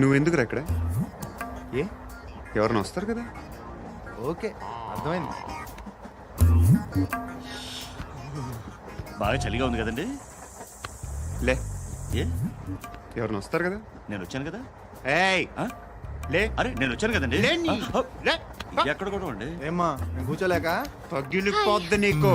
Thanks నువ్వెందుకురా ఇక్కడ? ఏ? ఎవరైనా వస్తారు కదా? ఓకే అర్థమైంది. బాగా చలిగా ఉంది కదండి? లే. ఏ? ఎవరైనా వస్తారు కదా? నేను వచ్చాను కదా? ఏయ్! ఆ? లే. అరే నేను వచ్చాను కదండి? లేని. ఆ, లే. ఆ, ఎక్కడ కూడా అండి ఏమ్మా నేను కూర్చోలేక? పగిలిపోద్ది నీకు.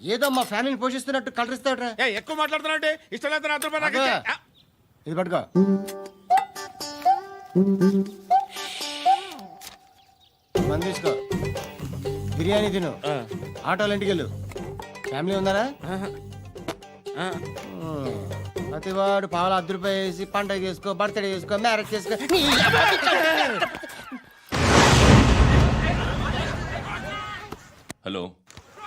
ఏదో మా ఫ్యామిలీని పోషిస్తున్నట్టు కలరిస్తాడ్రా ఏ ఎక్కువ మాట్లాడుతున్నావు అంటే ఇష్టం లేదు నా రూపాయలు నాకు అబ్బా. ఇచ్చే. ఆ, ఇది పట్టుకో. మంది తీసుకో. బిర్యానీ తిను. ఆటోలు ఇంటికి వెళ్ళు. ఫ్యామిలీ ఉన్నారా ఆ. ప్రతివాడు పావుల అర్ధ రూపాయి వేసి పండగ చేసుకో బర్త్డే చేసుకో మ్యారేజ్ చేసుకో. నీ హలో.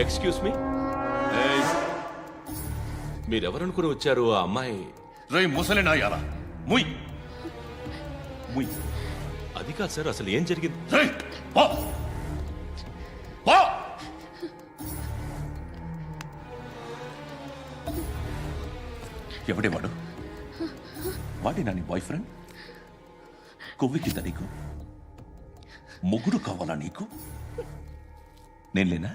ఎక్స్క్యూజ్ మీ మీరెవరనుకుని వచ్చారు ఆ అమ్మాయి? రేయ్ ముసలి నాయాల ముయ్. ముయ్. అది కాదు సార్ అసలు ఏం జరిగింది? రేయ్ పో. పో. ఎవడే వాడు? వాడి నా నీ బాయ్ ఫ్రెండ్ కొవ్వికింద నీకు? మొగుడు కావాలా నీకు? నేను లేనా?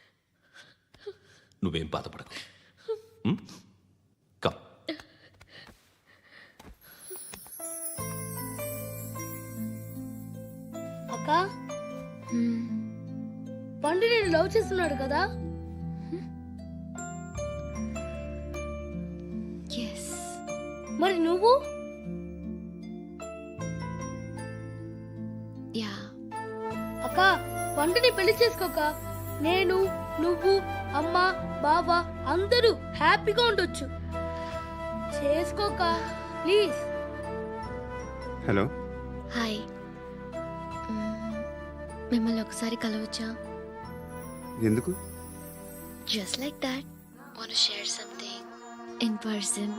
నువ్వేం బాధపడకు. కమ్ అక్క? పండు నేను లవ్ చేస్తున్నాడు కదా? మరి నువ్వు? యా అక్క పండుని పెళ్ళి చేసుకోక నేను నువ్వు అమ్మ బావ అందరూ హ్యాపీగా ఉండొచ్చు. చేసుకోక ప్లీజ్. హలో. హాయ్. మిమ్మల్ని ఒకసారి కలవచ్చా? ఎందుకు? Just like that want share something in person